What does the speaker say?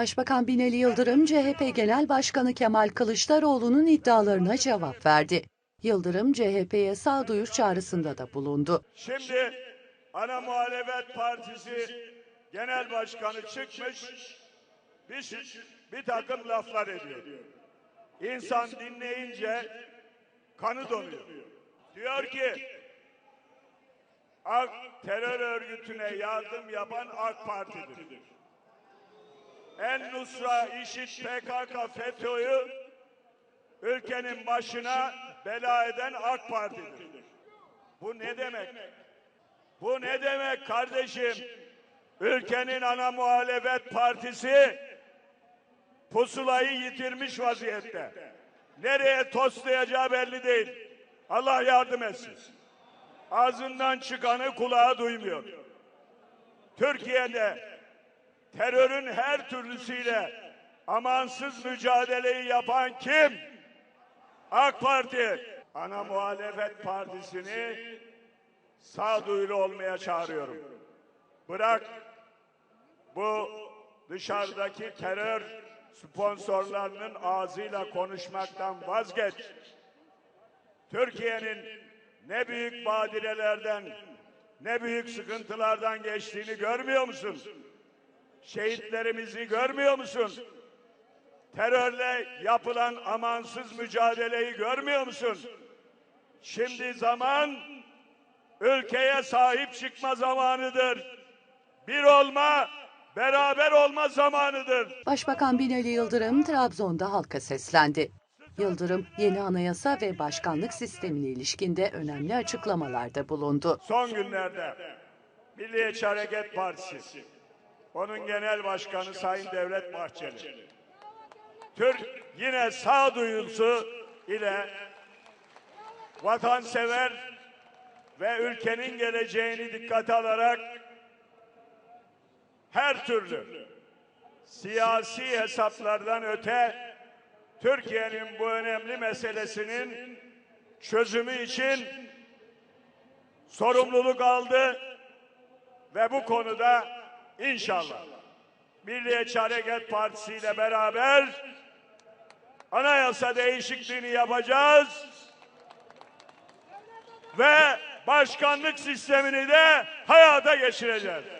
Başbakan Binali Yıldırım, CHP Genel Başkanı Kemal Kılıçdaroğlu'nun iddialarına cevap verdi. Yıldırım, CHP'ye sağduyu çağrısında da bulundu. Şimdi ana muhalefet partisi genel başkanı çıkmış bir, bir takım laflar ediyor. İnsan dinleyince kanı donuyor. Diyor ki AK, terör örgütüne yardım yapan AK Parti'dir. En Nusra, İŞİD, PKK, FETÖ'yü ülkenin başına bela eden AK Parti'dir. Bu ne demek? Bu ne demek kardeşim? Ülkenin ana muhalefet partisi pusulayı yitirmiş vaziyette. Nereye toslayacağı belli değil. Allah yardım etsin. Ağzından çıkanı kulağı duymuyor. Türkiye'de terörün her türlüsüyle amansız mücadeleyi yapan kim? AK Parti. Ana muhalefet partisini sağduyulu olmaya çağırıyorum. Bırak bu dışarıdaki terör sponsorlarının ağzıyla konuşmaktan vazgeç. Türkiye'nin ne büyük badirelerden, ne büyük sıkıntılardan geçtiğini görmüyor musun? Şehitlerimizi görmüyor musun? Terörle yapılan amansız mücadeleyi görmüyor musun? Şimdi zaman ülkeye sahip çıkma zamanıdır. Bir olma, beraber olma zamanıdır. Başbakan Binali Yıldırım, Trabzon'da halka seslendi. Yıldırım, yeni anayasa ve başkanlık sistemine ilişkinde önemli açıklamalarda bulundu. Son günlerde Milliyetçi Hareket Partisi, onun genel başkanı Sayın Devlet Bahçeli, Türk yine sağduyusu ile vatansever ve ülkenin geleceğini dikkate alarak her türlü siyasi hesaplardan öte Türkiye'nin bu önemli meselesinin çözümü için sorumluluk aldı ve bu konuda inşallah Milliyetçi Hareket Partisi ile beraber anayasa değişikliğini yapacağız ve başkanlık sistemini de hayata geçireceğiz.